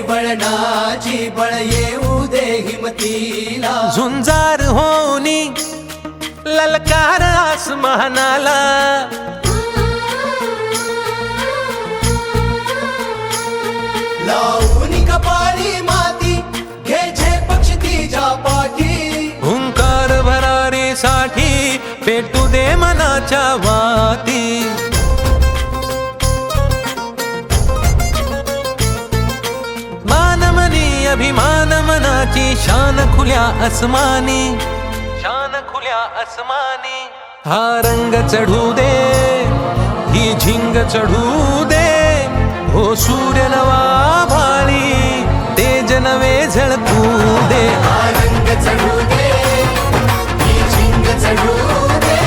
बळणाची बळ येऊ दे हिमतीला. झुंजार होनी ललकार आसमानाला. लावून कपाळी माती घे झे पक्षती जा पाठी. हुंकार भरारी साठी पेटू दे मनाच्या वाती. अभिमान मनाची शान खुल्या अस्मानी शान खुल्या अस्मानी हा रंग चढू दे ही झिंग चढू दे. हो सूर्य नवा भाळी तेज नवे झळकू दे. हा रंग चढू दे ही झिंग चढू दे.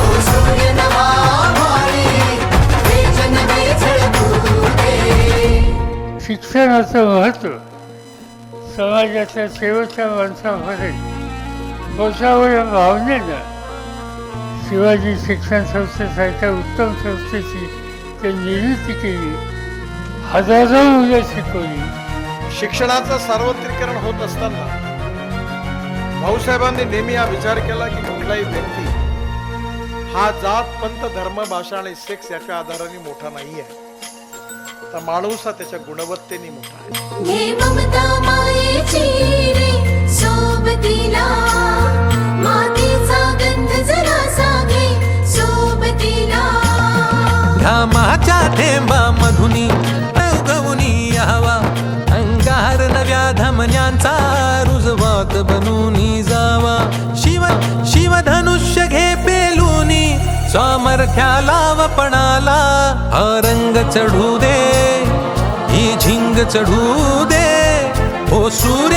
ओ सूर्य नवा भारी तेज नवे झळकू दे. शिक्षणाचं महत्त्व समाजाच्या शेवटच्या माणसामध्ये पोचावं या भावनेनं शिवाजी शिक्षण संस्थेसारख्या उत्तम संस्थेची ते निर्मिती केली. हजारो मुलं शिकवली. शिक्षणाचं सार्वत्रिकरण होत असताना भाऊसाहेबांनी नेहमी हा विचार केला की कुठलाही व्यक्ती हा जात पंत धर्म भाषा आणि सेक्स याच्या आधाराने मोठा नाही आहे तर माणूस हा त्याच्या गुणवत्तेने मोठा आहे. हे ममता मायेची रे सोबतीला. मातीचा गंध जरा सागे सोबतीला. घामाच्या थेंबा मधुनी उगवूनी यावा. अंगार नव्या धमन्यांचा रुजवात बनूनी जावा. शिव शिवधनुष्य घे पेलूनी सामर्थ्याला वपणाला हा रंग चढू दे. झिंग चढू दे ओ सूर्य नवा